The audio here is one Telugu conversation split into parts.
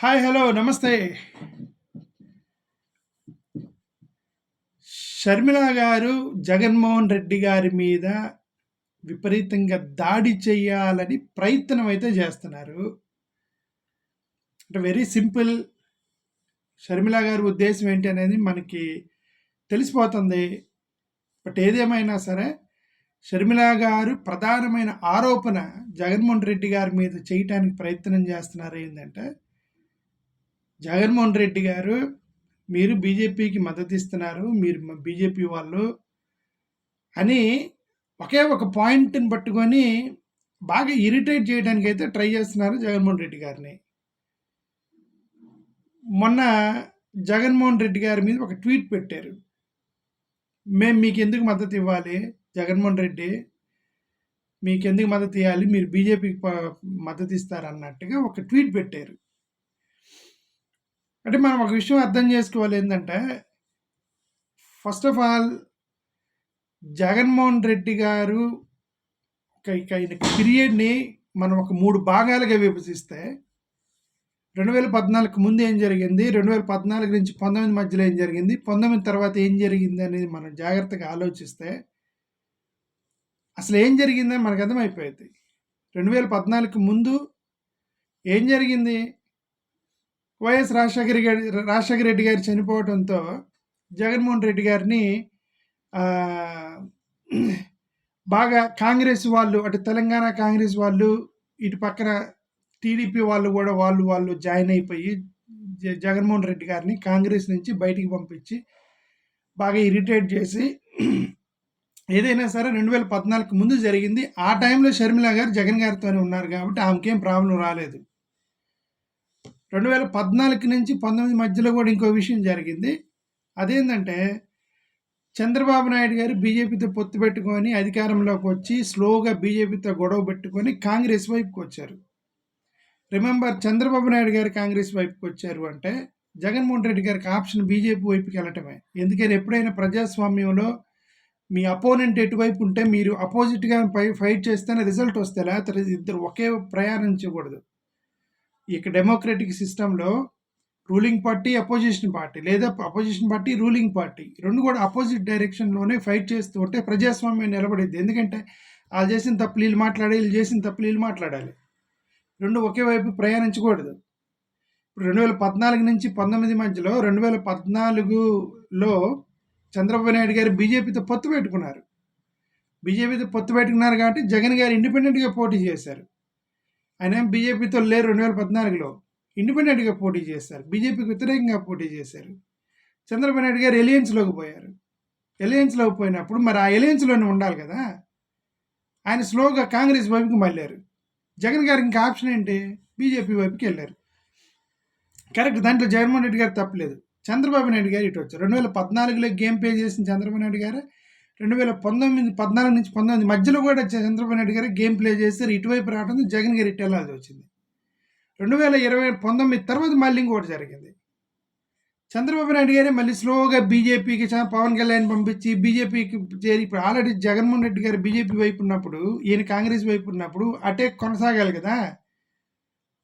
హాయ్ హలో నమస్తే. షర్మిల గారు జగన్మోహన్ రెడ్డి గారి మీద విపరీతంగా దాడి చేయాలని ప్రయత్నం అయితే చేస్తున్నారు. అంటే వెరీ సింపుల్ షర్మిల గారి ఉద్దేశం ఏంటి అనేది మనకి తెలిసిపోతుంది. బట్ ఏదేమైనా సరే షర్మిల గారు ప్రధానమైన ఆరోపణ జగన్మోహన్ రెడ్డి గారి మీద చేయటానికి ప్రయత్నం చేస్తున్నారు ఏంటంటే జగన్మోహన్ రెడ్డి గారు మీరు బీజేపీకి మద్దతు ఇస్తున్నారు మీరు బీజేపీ వాళ్ళు అని ఒకే ఒక పాయింట్ని పట్టుకొని బాగా ఇరిటేట్ చేయడానికి అయితే ట్రై చేస్తున్నారు జగన్మోహన్ రెడ్డి గారిని. మొన్న జగన్మోహన్ రెడ్డి గారి మీద ఒక ట్వీట్ పెట్టారు. మేము మీకు ఎందుకు మద్దతు ఇవ్వాలి జగన్మోహన్ రెడ్డి? మీకు ఎందుకు మద్దతు ఇవ్వాలి మీరు బీజేపీకి మద్దతు ఇస్తారన్నట్టుగా ఒక ట్వీట్ పెట్టారు. అంటే మనం ఒక విషయం అర్థం చేసుకోవాలి ఏంటంటే first of all Jaganmohan Reddy గారు ఆయన పీరియడ్ని మనం ఒక మూడు భాగాలుగా విభజిస్తే రెండు వేల పద్నాలుగు ముందు ఏం జరిగింది? రెండు వేల పద్నాలుగు నుంచి పంతొమ్మిది మధ్యలో ఏం జరిగింది? పంతొమ్మిది తర్వాత ఏం జరిగింది అనేది మనం జాగ్రత్తగా ఆలోచిస్తే అసలు ఏం జరిగిందని మనకు అర్థమైపోయింది. రెండు వేల పద్నాలుగు ముందు ఏం జరిగింది? వైఎస్ రాజశేఖర గారి రాజశేఖర రెడ్డి గారు చనిపోవడంతో జగన్మోహన్ రెడ్డి గారిని బాగా కాంగ్రెస్ వాళ్ళు అటు తెలంగాణ కాంగ్రెస్ వాళ్ళు ఇటు పక్కన టీడీపీ వాళ్ళు కూడా వాళ్ళు వాళ్ళు జాయిన్ అయిపోయి జ- జగన్మోహన్ రెడ్డి గారిని కాంగ్రెస్ నుంచి బయటికి పంపించి బాగా ఇరిటేట్ చేసి ఏదైనా సరే రెండు వేల పద్నాలుగు ముందు జరిగింది. ఆ టైంలో షర్మిల గారు జగన్ గారితోనే ఉన్నారు కాబట్టి ఆమెకేం ప్రాబ్లం రాలేదు. రెండు వేల పద్నాలుగు నుంచి పంతొమ్మిది మధ్యలో కూడా ఇంకో విషయం జరిగింది. అదేంటంటే చంద్రబాబు నాయుడు గారు బీజేపీతో పొత్తు పెట్టుకొని అధికారంలోకి వచ్చి స్లోగా బీజేపీతో గొడవ పెట్టుకొని కాంగ్రెస్ వైపుకి వచ్చారు. రిమెంబర్ చంద్రబాబు నాయుడు గారు కాంగ్రెస్ వైపుకి వచ్చారు అంటే జగన్మోహన్ రెడ్డి గారికి ఆప్షన్ బీజేపీ వైపుకి వెళ్ళటమే. ఎందుకని ఎప్పుడైనా ప్రజాస్వామ్యంలో మీ అపోనెంట్ ఎటువైపు ఉంటే మీరు అపోజిట్గా పై ఫైట్ చేస్తేనే రిజల్ట్ వస్తే లేకపోతే ఇద్దరు ఒకే ప్రయాణించకూడదు. ఇక డెమోక్రటిక్ సిస్టంలో రూలింగ్ పార్టీ అపోజిషన్ పార్టీ లేదా అపోజిషన్ పార్టీ రూలింగ్ పార్టీ రెండు కూడా అపోజిట్ డైరెక్షన్లోనే ఫైట్ చేస్తూ ఉంటే ప్రజాస్వామ్యం నిలబడేది ఎందుకంటే వాళ్ళు చేసిన తప్పులు వీళ్ళు మాట్లాడాలి వీళ్ళు చేసిన తప్పులు వీళ్ళు మాట్లాడాలి. రెండు ఒకే వైపు ప్రయాణించకూడదు. ఇప్పుడు రెండు వేల పద్నాలుగు నుంచి పంతొమ్మిది మధ్యలో రెండు వేల పద్నాలుగులో చంద్రబాబు నాయుడు గారు బీజేపీతో పొత్తు పెట్టుకున్నారు. బీజేపీతో పొత్తు పెట్టుకున్నారు కాబట్టి జగన్ గారు ఇండిపెండెంట్గా పోటీ చేశారు. ఆయన బీజేపీతో లేరు రెండు వేల పద్నాలుగులో. ఇండిపెండెంట్గా పోటీ చేశారు. బీజేపీకి వ్యతిరేకంగా పోటీ చేశారు. చంద్రబాబు నాయుడు గారు ఎలియన్స్లోకి పోయారు. ఎలియన్స్లోకి పోయినప్పుడు మరి ఆ ఎలియన్స్లోనే ఉండాలి కదా? ఆయన స్లోగా కాంగ్రెస్ వైపుకి మళ్ళారు. జగన్ గారికి ఇంకా ఆప్షన్ ఏంటి? బీజేపీ వైపుకి వెళ్ళారు. కరెక్ట్ దాంట్లో జగన్మోహన్ రెడ్డి గారు తప్పలేదు. చంద్రబాబు నాయుడు గారు ఇటు వచ్చారు. రెండు వేల పద్నాలుగులో గేమ్ ప్లే చేసిన చంద్రబాబు నాయుడు గారు రెండు వేల పంతొమ్మిది పద్నాలుగు నుంచి పంతొమ్మిది మధ్యలో కూడా చంద్రబాబు నాయుడు గారు గేమ్ ప్లే చేస్తారు ఇటువైపు రావడంతో జగన్ గారి ఇటు వచ్చింది. రెండు వేల ఇరవై పంతొమ్మిది తర్వాత మళ్ళీ ఇంకోటి జరిగింది. చంద్రబాబు నాయుడు గారే మళ్ళీ స్లోగా బీజేపీకి పవన్ కళ్యాణ్ పంపించి బీజేపీకి చేరి ఇప్పుడు ఆల్రెడీ జగన్మోహన్ రెడ్డి గారు బీజేపీ వైపు ఉన్నప్పుడు ఈయన కాంగ్రెస్ వైపు ఉన్నప్పుడు అటే కొనసాగాలి కదా.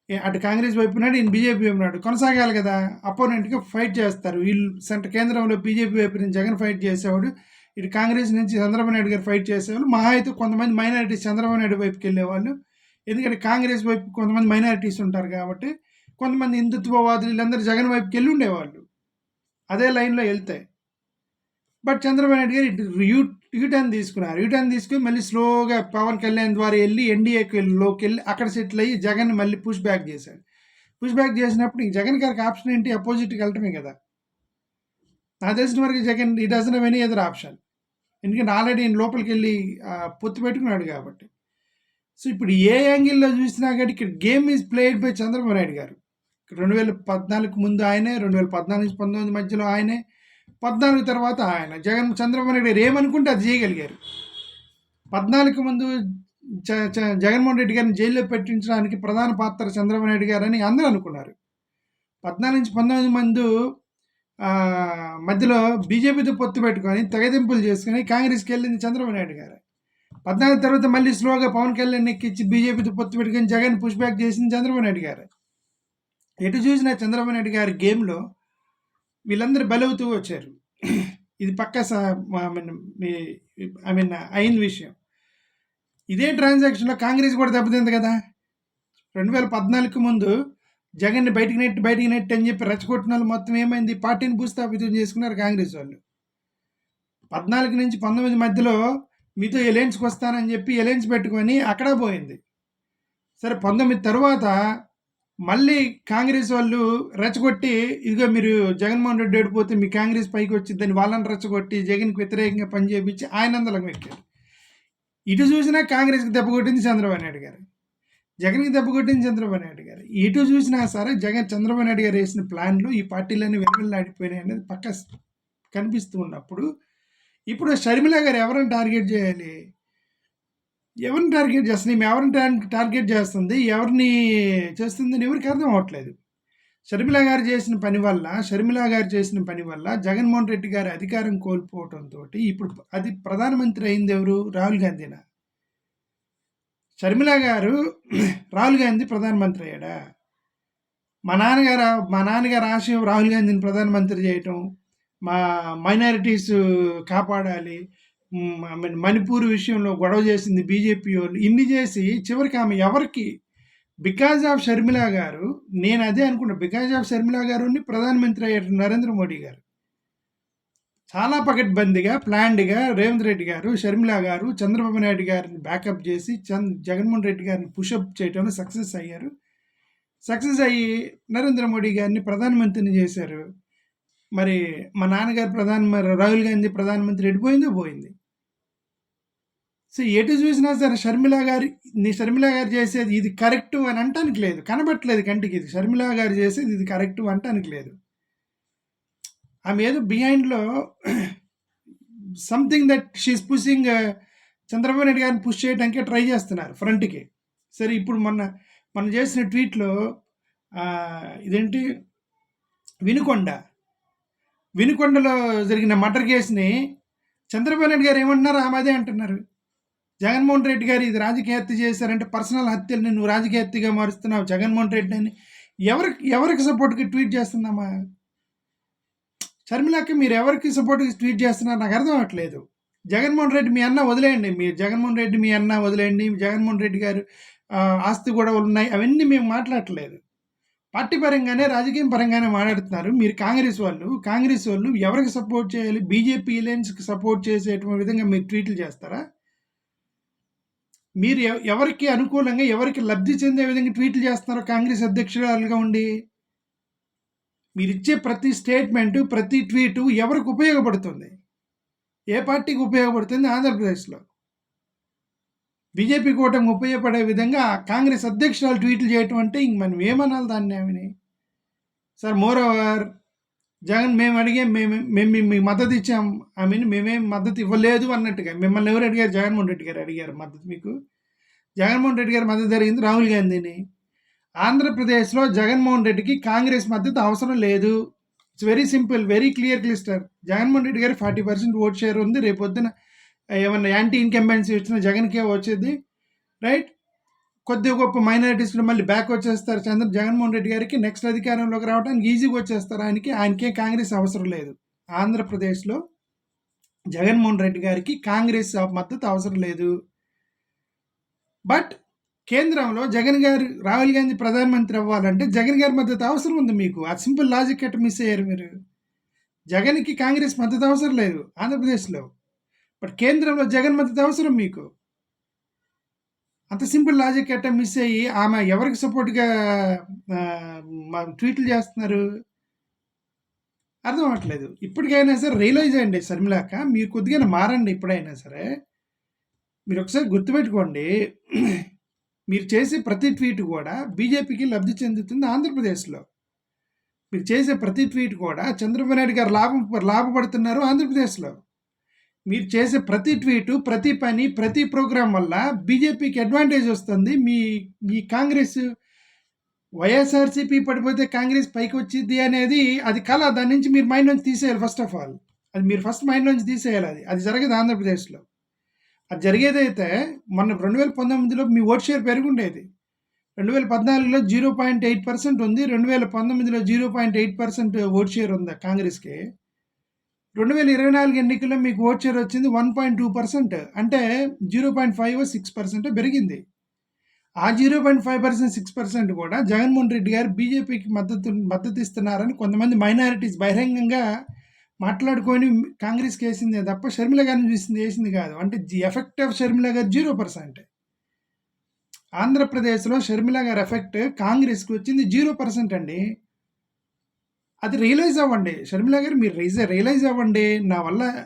ఏ- అటు కాంగ్రెస్ వైపు ఉన్నాడు ఈయన బీజేపీ వైపు ఉన్నాడు. కొనసాగాలి కదా. అపోనెంట్గా ఫైట్ చేస్తారు. వీళ్ళు సెంటర్ కేంద్రంలో బీజేపీ వైపు నుంచి జగన్ ఫైట్ చేసేవాడు. ఇటు కాంగ్రెస్ నుంచి చంద్రబాబు నాయుడు గారు ఫైట్ చేసేవాళ్ళు. మహా అయితే కొంతమంది మైనారిటీస్ చంద్రబాబు నాయుడు వైపుకి వెళ్ళేవాళ్ళు. ఎందుకంటే కాంగ్రెస్ వైపు కొంతమంది మైనారిటీస్ ఉంటారు కాబట్టి కొంతమంది హిందుత్వవాదులు వీళ్ళందరూ జగన్ వైపుకి వెళ్ళి ఉండేవాళ్ళు. అదే లైన్లో వెళ్తాయి బట్ చంద్రబాబు నాయుడు గారు ఇటు యూ యూటర్న్ తీసుకున్నారు. యూటర్న్ తీసుకుని మళ్ళీ స్లోగా పవన్ కళ్యాణ్ ద్వారా వెళ్ళి ఎన్డీఏకి వెళ్ళి లోకి వెళ్ళి అక్కడ సెటిల్ అయ్యి జగన్ మళ్ళీ పుష్ బ్యాక్ చేశాడు పుష్ బ్యాక్ చేసినప్పుడు ఇంక జగన్ గారికి ఆప్షన్ ఏంటి? అపోజిట్కి వెళ్ళటమే కదా. నా తెలిసిన వరకు Jagan he doesn't any other option ఎందుకంటే ఆల్రెడీ నేను లోపలికి వెళ్ళి పొత్తు పెట్టుకున్నాడు కాబట్టి. సో ఇప్పుడు ఏ యాంగిల్లో చూసినా కానీ ఇక్కడ game is played by Chandrababu Naidu గారు. రెండు వేల పద్నాలుగు ముందు ఆయనే రెండు వేల పద్నాలుగు నుంచి పంతొమ్మిది మధ్యలో ఆయనే పద్నాలుగు తర్వాత ఆయన. జగన్ చంద్రబాబు నాయుడు గారు ఏమనుకుంటే అది చేయగలిగారు. పద్నాలుగు ముందు జగన్మోహన్ రెడ్డి గారిని జైల్లో పెట్టించడానికి ప్రధాన పాత్ర చంద్రబాబు నాయుడు గారని అందరూ అనుకున్నారు. పద్నాలుగు నుంచి పంతొమ్మిది మంది మధ్యలో బీజేపీతో పొత్తు పెట్టుకొని తెగదింపులు చేసుకుని కాంగ్రెస్కి వెళ్ళింది చంద్రబాబు నాయుడు గారు పద్నాలుగు తర్వాత మళ్ళీ స్లోగా పవన్ కళ్యాణ్ ఎక్కించి బీజేపీతో పొత్తు పెట్టుకొని జగన్ పుష్ బ్యాక్ చేసింది చంద్రబాబు నాయుడు గారు ఎటు చూసినా చంద్రబాబు నాయుడు గారి గేమ్‌లో వీళ్ళందరూ బలవుతూ వచ్చారు. ఇది పక్క ఐ మీన్ ఐ మీన్ అయిన విషయం. ఇదే ట్రాన్సాక్షన్‌లో కాంగ్రెస్ కూడా దెబ్బతింది కదా! 2014కి ముందు జగన్‌ని బయటికి నెట్టి, బయటికి నెట్టి అని చెప్పి రెచ్చగొట్టినోళ్ళు మొత్తం ఏమైంది? పార్టీని భూస్థాపితం చేసుకున్నారు కాంగ్రెస్ వాళ్ళు. 14 నుంచి 19 మధ్యలో మీతో ఎలయన్స్‌కి వస్తానని చెప్పి ఎలయన్స్ పెట్టుకొని అక్కడ పోయింది. సరే పంతొమ్మిది తర్వాత మళ్ళీ కాంగ్రెస్ వాళ్ళు రెచ్చగొట్టి ఇదిగో మీరు జగన్మోహన్ రెడ్డి ఓడిపోతే మీ కాంగ్రెస్ పైకి వచ్చిద్దని వాళ్ళని రెచ్చగొట్టి జగన్‌కి వ్యతిరేకంగా పనిచేపించి ఆయన అందలకు ఎక్కారు. ఇటు చూసినా కాంగ్రెస్‌కి దెబ్బ కొట్టింది చంద్రబాబు నాయుడు గారు. జగన్‌కి దెబ్బ కొట్టింది చంద్రబాబు నాయుడు గారు. ఎటు చూసినా సరే జగన్ చంద్రబాబు నాయుడు గారు వేసిన ప్లాన్‌లు ఈ పార్టీలన్నీ విలవిల్లాడిపోయినాయి అనేది పక్క కనిపిస్తూ ఉన్నప్పుడు, ఇప్పుడు షర్మిల గారు ఎవరిని టార్గెట్ చేయాలి? ఎవరిని టార్గెట్ చేస్తుంది? మేము ఎవరిని టార్ టార్గెట్ చేస్తుంది? ఎవరిని చేస్తుందని ఎవరికీ అర్థం అవ్వట్లేదు. షర్మిల గారు చేసిన పని వల్ల, షర్మిల గారు చేసిన పని వల్ల జగన్మోహన్ రెడ్డి గారు అధికారం కోల్పోవటంతోటి ఇప్పుడు అది ప్రధానమంత్రి అయింది ఎవరు? రాహుల్ గాంధీనా? షర్మిల గారు రాహుల్ గాంధీ ప్రధానమంత్రి అయ్యాడా? మా నాన్నగారు మా నాన్నగారు ఆశయం రాహుల్ గాంధీని ప్రధానమంత్రి చేయటం, మా మైనారిటీస్ కాపాడాలి. మణిపూర్ విషయంలో గొడవ చేసింది బీజేపీ వాళ్ళు ఇన్ని చేసి చివరికి ఆమె ఎవరికి బికాజ్ ఆఫ్ షర్మిల గారు నేను అదే అనుకుంటా బికాజ్ ఆఫ్ షర్మిల గారుని ప్రధానమంత్రి అయ్యారు నరేంద్ర మోడీ గారు. చాలా పకడ్బందీగా, ప్లాన్డ్‌గా రేవంత్ రెడ్డి గారు, షర్మిల గారు, చంద్రబాబు నాయుడు గారిని బ్యాకప్ చేసి చంద్ జగన్మోహన్ రెడ్డి గారిని పుషప్ చేయడంలో సక్సెస్ అయ్యారు. సక్సెస్ అయ్యి నరేంద్ర మోడీ గారిని ప్రధానమంత్రిని చేశారు. మరి మా నాన్నగారు ప్రధాన రాహుల్ గాంధీ ప్రధానమంత్రి ఎడిపోయిందో పోయింది. సో, ఎటు చూసినా సరే షర్మిల గారి నీ షర్మిల గారు చేసేది ఇది కరెక్టు అని అంటానికి లేదు. కనబడట్లేదు కంటికి ఇది. షర్మిల గారు చేసేది ఇది కరెక్టు అంటానికి లేదు. ఆమె ఏదో బిహైండ్‌లో something that she is pushing Chandrababu Naidu గారిని పుష్ చేయడానికే ట్రై చేస్తున్నారు ఫ్రంట్‌కి. సరే ఇప్పుడు మొన్న మనం చేసిన ట్వీట్‌లో ఇదేంటి వినుకొండ. వినుకొండలో జరిగిన మర్డర్ కేస్‌ని చంద్రబాబు నాయుడు గారు ఏమంటున్నారు? ఆమె అదే అంటున్నారు. జగన్మోహన్ రెడ్డి గారు ఇది రాజకీయ హత్య చేశారంటే పర్సనల్ హత్యల్ని నువ్వు రాజకీయ హత్యగా మారుస్తున్నావు జగన్మోహన్ రెడ్డిని ఎవరికి ఎవరికి సపోర్ట్‌కి ట్వీట్ చేస్తుందమ్మా? షర్మిలకి మీరు ఎవరికి సపోర్ట్‌గా ట్వీట్ చేస్తున్నారు నాకు అర్థం అవ్వట్లేదు. జగన్మోహన్ రెడ్డి మీ అన్న వదిలేయండి. మీరు జగన్మోహన్ రెడ్డి మీ అన్న వదిలేయండి. జగన్మోహన్ రెడ్డి గారు ఆస్తి గొడవలు ఉన్నాయి. అవన్నీ మేము మాట్లాడట్లేదు. పార్టీ పరంగానే, రాజకీయం పరంగానే మాట్లాడుతున్నారు. మీరు కాంగ్రెస్ వాళ్ళు, కాంగ్రెస్ వాళ్ళు ఎవరికి సపోర్ట్ చేయాలి? బీజేపీ ఎలయన్స్‌కి సపోర్ట్ చేసేటువంటి విధంగా మీరు ట్వీట్లు చేస్తారా? మీరు ఎవరికి అనుకూలంగా, ఎవరికి లబ్ధి చెందే విధంగా ట్వీట్లు చేస్తున్నారో కాంగ్రెస్ అధ్యక్షురాలుగా ఉండి? మీరిచ్చే ప్రతి స్టేట్మెంటు, ప్రతి ట్వీటు ఎవరికి ఉపయోగపడుతుంది? ఏ పార్టీకి ఉపయోగపడుతుంది ఆంధ్రప్రదేశ్‌లో? బీజేపీ కూటమి ఉపయోగపడే విధంగా కాంగ్రెస్ అధ్యక్షురాలు ట్వీట్లు చేయటం అంటే ఇంక మనం ఏమనాలి దాన్ని ఆమెని? సార్ మోర్ ఓవర్ జగన్ మేము అడిగాం మేము మేము మీకు మద్దతు ఇచ్చాం. ఆమెని మేమేం మద్దతు ఇవ్వలేదు అన్నట్టుగా. మిమ్మల్ని ఎవరు అడిగారు? జగన్మోహన్ రెడ్డి గారు అడిగారు మద్దతు మీకు. జగన్మోహన్ రెడ్డి గారు మద్దతు జరిగింది రాహుల్ గాంధీని. ఆంధ్రప్రదేశ్‌లో జగన్మోహన్ రెడ్డికి కాంగ్రెస్ మద్దతు అవసరం లేదు. It's very simple. Very clear crystal. Jaganmohan Reddy గారు 40% ఓట్ షేర్ ఉంది. రేపొద్దున ఏమన్నా యాంటీ ఇన్కంబెన్సీ వచ్చిన జగన్‌కే వచ్చేది. రైట్? కొద్దిగా గొప్ప మైనారిటీస్‌లో మళ్ళీ బ్యాక్ వచ్చేస్తారు. చంద్ర జగన్మోహన్ రెడ్డి గారికి నెక్స్ట్ అధికారంలోకి రావడానికి ఈజీగా వచ్చేస్తారు ఆయనకి. ఆయనకే కాంగ్రెస్ అవసరం లేదు. ఆంధ్రప్రదేశ్‌లో జగన్మోహన్ రెడ్డి గారికి కాంగ్రెస్ మద్దతు అవసరం లేదు. బట్ కేంద్రంలో జగన్ గారు రాహుల్ గాంధీ ప్రధానమంత్రి అవ్వాలంటే జగన్ గారి మద్దతు అవసరం ఉంది మీకు. ఆ సింపుల్ లాజిక్ ఎట్ట మిస్ అయ్యారు మీరు? జగన్‌కి కాంగ్రెస్ మద్దతు అవసరం లేదు ఆంధ్రప్రదేశ్‌లో. బట్ కేంద్రంలో జగన్ మద్దతు అవసరం మీకు. అంత సింపుల్ లాజిక్ ఎట్టా మిస్ అయ్యి ఆమె ఎవరికి సపోర్ట్‌గా ట్వీట్లు చేస్తున్నారు? అర్థం అవ్వట్లేదు. ఇప్పటికైనా సరే రియలైజ్ అయ్యండి శర్మిలాక మీరు కొద్దిగా మారండి ఇప్పుడైనా సరే. మీరు ఒకసారి గుర్తుపెట్టుకోండి. మీరు చేసే ప్రతి ట్వీట్ కూడా బీజేపీకి లబ్ధి చెందుతుంది ఆంధ్రప్రదేశ్‌లో. మీరు చేసే ప్రతి ట్వీట్ కూడా చంద్రబాబు నాయుడు గారు లాభం లాభపడుతున్నారు ఆంధ్రప్రదేశ్‌లో. మీరు చేసే ప్రతి ట్వీటు, ప్రతి పని, ప్రతి ప్రోగ్రాం వల్ల బీజేపీకి అడ్వాంటేజ్ వస్తుంది. మీ మీ కాంగ్రెస్ వైఎస్ఆర్‌సీపీ పడిపోతే కాంగ్రెస్ పైకి వచ్చింది అనేది అది కల. దాని నుంచి మీరు మైండ్ నుంచి తీసేయాలి ఫస్ట్ ఆఫ్ ఆల్. అది మీరు ఫస్ట్ మైండ్ నుంచి తీసేయాలి అది. అది జరగదు ఆంధ్రప్రదేశ్‌లో. అది జరిగేదైతే మొన్న 2019లో మీ ఓట్ షేర్ పెరుగుండేది. రెండు వేల పద్నాలుగులో జీరో పాయింట్ ఎయిట్ పర్సెంట్ ఉంది రెండు వేల పంతొమ్మిదిలో zero point eight percent vote share ఉంది కాంగ్రెస్కి. రెండు వేల ఇరవై నాలుగు ఎన్నికల్లో మీకు ఓట్ షేర్ వచ్చింది వన్ పాయింట్ టూ పర్సెంట్ అంటే zero point five six percent పెరిగింది. ఆ zero point five percent six percent కూడా జగన్మోహన్ రెడ్డి గారు బీజేపీకి మద్దతు మద్దతు ఇస్తున్నారని కొంతమంది మైనారిటీస్ బహిరంగంగా మాట్లాడుకొని కాంగ్రెస్కి వేసిందే తప్ప షర్మిల గారిని చూసింది వేసింది కాదు. అంటే ఎఫెక్ట్ ఆఫ్ షర్మిల గారు జీరో పర్సెంట్. ఆంధ్రప్రదేశ్లో షర్మిల గారి ఎఫెక్ట్ కాంగ్రెస్కి వచ్చింది జీరో పర్సెంట్ అండి. అది రియలైజ్ అవ్వండి. షర్మిల గారు మీరు రైజ్ రియలైజ్ అవ్వండి. నా వల్ల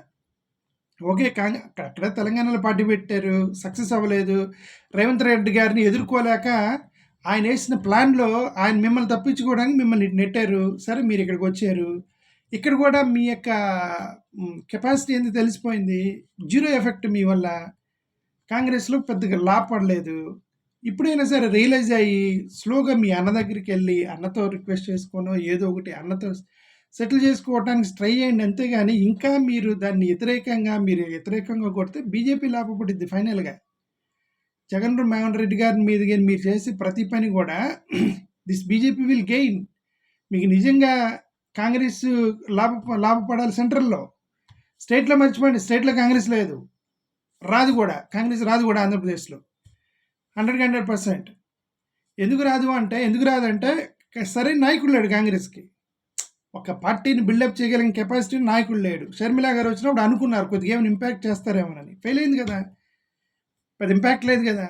ఓకే కాంగ్ అక్కడ తెలంగాణలో పార్టీ పెట్టారు సక్సెస్ అవ్వలేదు. రేవంత్ రెడ్డి గారిని ఎదుర్కోలేక ఆయన వేసిన ప్లాన్లో ఆయన మిమ్మల్ని తప్పించుకోవడానికి మిమ్మల్ని నెట్టారు. సరే మీరు ఇక్కడికి వచ్చారు. ఇక్కడ కూడా మీ యొక్క కెపాసిటీ ఏంది తెలిసిపోయింది. జీరో ఎఫెక్ట్ మీ వల్ల కాంగ్రెస్లో పెద్దగా లాభపడలేదు. ఇప్పుడైనా సరే రియలైజ్ అయ్యి స్లోగా మీ అన్న దగ్గరికి వెళ్ళి అన్నతో రిక్వెస్ట్ చేసుకోనో ఏదో ఒకటి అన్నతో సెటిల్ చేసుకోవడానికి ట్రై చేయండి అంతేగాని ఇంకా మీరు దాన్ని వ్యతిరేకంగా మీరు వ్యతిరేకంగా కొడితే బీజేపీ లాభపడింది ఫైనల్గా జగన్ మోహన్ రెడ్డి గారి మీద మీరు చేసే ప్రతి పని కూడా దిస్ బీజేపీ విల్ గెయిన్ మీకు నిజంగా కాంగ్రెస్ లాభ లాభపడాలి సెంట్రల్లో. స్టేట్లో మర్చిపోండి స్టేట్లో కాంగ్రెస్ లేదు. రాదు కూడా కాంగ్రెస్ రాదు కూడా ఆంధ్రప్రదేశ్లో. హండ్రెడ్కి హండ్రెడ్ పర్సెంట్. ఎందుకు రాదు అంటే ఎందుకు రాదు అంటే సరైన నాయకుడు లేడు కాంగ్రెస్కి. ఒక పార్టీని బిల్డప్ చేయగలిగిన కెపాసిటీ నాయకుడు లేడు. షర్మిల గారు వచ్చినప్పుడు అనుకున్నారు కొద్దిగా ఏమైనా ఇంపాక్ట్ చేస్తారేమోనని. ఫెయిల్ అయింది కదా. పెద్ద ఇంపాక్ట్ లేదు కదా.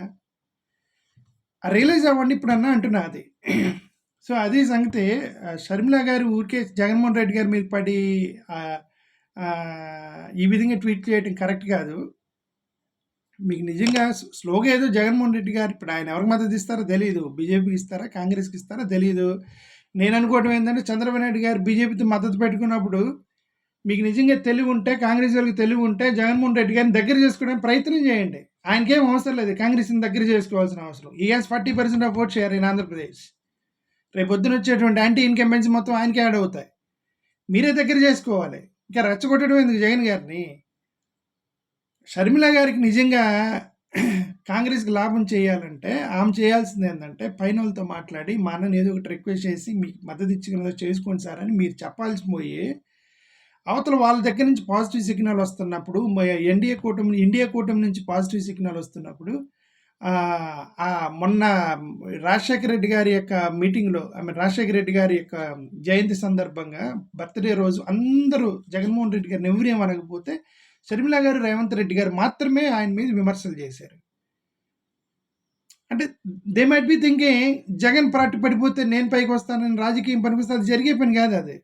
ఆ రియలైజ్ అవ్వండి ఇప్పుడన్నా అంటున్నా అది. సో అదే సంగతి షర్మిల గారు ఊరికే జగన్మోహన్ రెడ్డి గారి మీద పడి ఈ విధంగా ట్వీట్ చేయడం కరెక్ట్ కాదు. మీకు నిజంగా స్లోగా ఏదో జగన్మోహన్ రెడ్డి గారు ఇప్పుడు ఆయన ఎవరికి మద్దతు ఇస్తారో తెలియదు బీజేపీకి ఇస్తారా? కాంగ్రెస్కి ఇస్తారా? తెలియదు నేను అనుకోవటం ఏంటంటే చంద్రబాబు నాయుడు గారు బీజేపీతో మద్దతు పెట్టుకున్నప్పుడు మీకు నిజంగా తెలివి ఉంటే కాంగ్రెస్ వాళ్ళకి తెలివి ఉంటే జగన్మోహన్ రెడ్డి గారిని దగ్గర చేసుకోవడానికి ప్రయత్నం చేయండి. ఆయనకేం అవసరం లేదు. కాంగ్రెస్ని దగ్గర చేసుకోవాల్సిన అవసరం. He has forty percent of vote share in Andhra Pradesh రేపు పొద్దున వచ్చేటువంటి యాంటీ ఇన్కంబెన్సీ మొత్తం ఆయనకే యాడ్ అవుతాయి. మీరే దగ్గర చేసుకోవాలి. ఇంకా రెచ్చగొట్టడం ఎందుకు జగన్ గారిని? షర్మిల గారికి నిజంగా కాంగ్రెస్కి లాభం చేయాలంటే ఆమె చేయాల్సింది ఏంటంటే పైన వాళ్ళతో మాట్లాడి మా అన్నని ఏదో ఒకటి రిక్వెస్ట్ చేసి మీకు మద్దతు ఇచ్చిన చేసుకోండి సార్ అని మీరు చెప్పాల్సి పోయి అవతల వాళ్ళ దగ్గర నుంచి పాజిటివ్ సిగ్నల్ వస్తున్నప్పుడు ఎన్డీఏ కూటమి ఇండియా కూటమి నుంచి పాజిటివ్ సిగ్నల్ వస్తున్నప్పుడు మొన్న రాజశేఖర రెడ్డి గారి యొక్క మీటింగ్లో ఆమె రాజశేఖర రెడ్డి గారి యొక్క జయంతి సందర్భంగా బర్త్డే రోజు అందరూ జగన్మోహన్ రెడ్డి గారు ఎవరేం అనకపోతే షర్మిల గారు రేవంత్ రెడ్డి గారు మాత్రమే ఆయన మీద విమర్శలు చేశారు. అంటే they might be thinking Jagan party పడిపోతే నేను పైకి వస్తానని రాజకీయం పనిపిస్తే అది జరిగే పని కాదు అది.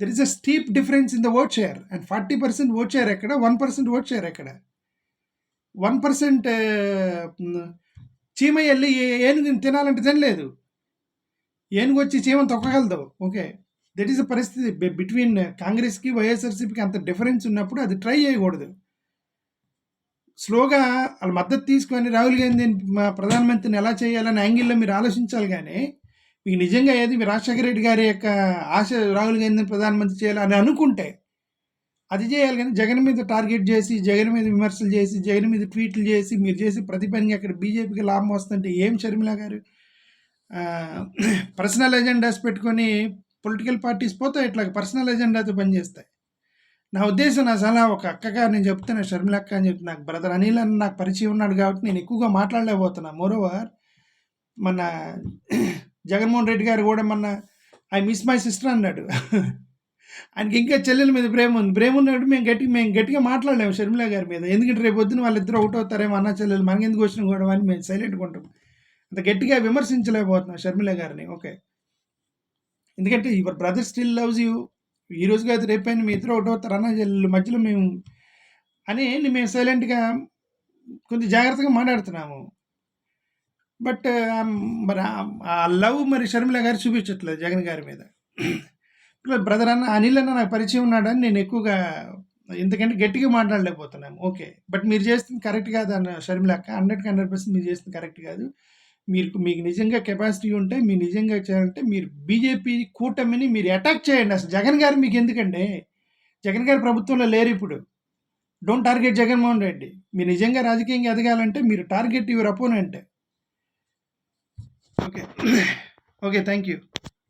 There is a steep difference in the vote share and forty percent vote share ఎక్కడ? వన్ పర్సెంట్ ఓట్ షేర్ ఎక్కడ? వన్ పర్సెంట్ చీమ వెళ్ళి ఏనుగు తినాలంటే తినలేదు. ఏనుగు వచ్చి చీమను తొక్కగలదు. ఓకే. దట్ ఈస్ పరిస్థితి. బిట్వీన్ కాంగ్రెస్కి వైఎస్ఆర్సీపీకి అంత డిఫరెన్స్ ఉన్నప్పుడు అది ట్రై చేయకూడదు. స్లోగా వాళ్ళ మద్దతు తీసుకొని రాహుల్ గాంధీ ప్రధానమంత్రిని ఎలా చేయాలని యాంగిల్లో మీరు ఆలోచించాలి కానీ మీకు నిజంగా ఏది మీ రాజశేఖర రెడ్డి గారి యొక్క ఆశ రాహుల్ గాంధీని ప్రధానమంత్రి చేయాలని అనుకుంటే అది చేయాలి కానీ జగన్ మీద టార్గెట్ చేసి జగన్ మీద విమర్శలు చేసి జగన్ మీద ట్వీట్లు చేసి మీరు చేసి ప్రతి పనికి అక్కడ బీజేపీకి లాభం వస్తుంటే ఏం షర్మిల గారు? పర్సనల్ ఎజెండాస్ పెట్టుకొని పొలిటికల్ పార్టీస్ పోతే ఇట్లా పర్సనల్ ఎజెండాతో పనిచేస్తాయి నా ఉద్దేశం నా సలహా ఒక అక్కగా నేను చెప్తున్నా షర్మిల అక్క అని చెప్తున్నా నాకు బ్రదర్ అనిల్ అని నాకు పరిచయం ఉన్నాడు కాబట్టి నేను ఎక్కువగా మాట్లాడలేకపోతున్నా. మోరోవర్ మన జగన్మోహన్ రెడ్డి గారు కూడా మన ఐ మిస్ మై సిస్టర్ అన్నాడు. ఆయనకి ఇంకా చెల్లెల మీద ప్రేమ ఉంది. ప్రేమ ఉన్నట్టు మేము గట్టిగా మేము గట్టిగా మాట్లాడలేము షర్మిల గారి మీద. ఎందుకంటే రేపు పొద్దున వాళ్ళిద్దరూ ఒకటి అవుతారేమో అన్న చెల్లెలు మనకి ఎందుకు వచ్చిన కూడా అని మేము సైలెంట్గా ఉంటాం. అంత గట్టిగా విమర్శించలేకపోతున్నాం షర్మిల గారిని. ఓకే. ఎందుకంటే your brother still loves you. ఈ రోజు కాదు రేపైనా మీ ఇద్దరు ఒకటో చెల్లెలు మధ్యలో మేము అని మేము సైలెంట్గా కొంచెం జాగ్రత్తగా మాట్లాడుతున్నాము. బట్ మరి ఆ లవ్ మరి షర్మిల గారు చూపించట్లేదు జగన్ గారి మీద. బ్రదర్ అన్న అనిల్ అన్న నాకు పరిచయం ఉన్నాడని నేను ఎక్కువగా ఎందుకంటే గట్టిగా మాట్లాడలేకపోతున్నాము ఓకే బట్ మీరు చేస్తుంది కరెక్ట్ కాదు అన్న షర్మిల అక్క. హండ్రెడ్కి హండ్రెడ్ పర్సెంట్ మీరు చేస్తుంది కరెక్ట్ కాదు. మీరు మీకు నిజంగా కెపాసిటీ ఉంటే మీరు నిజంగా చేయాలంటే మీరు బీజేపీ కూటమిని మీరు అటాక్ చేయండి అసలు. జగన్ గారు మీకు ఎందుకండి జగన్ గారు ప్రభుత్వంలో లేరు ఇప్పుడు. Don't target Jaganmohan Reddy. మీరు నిజంగా రాజకీయంగా ఎదగాలంటే మీరు target your opponent okay okay thank you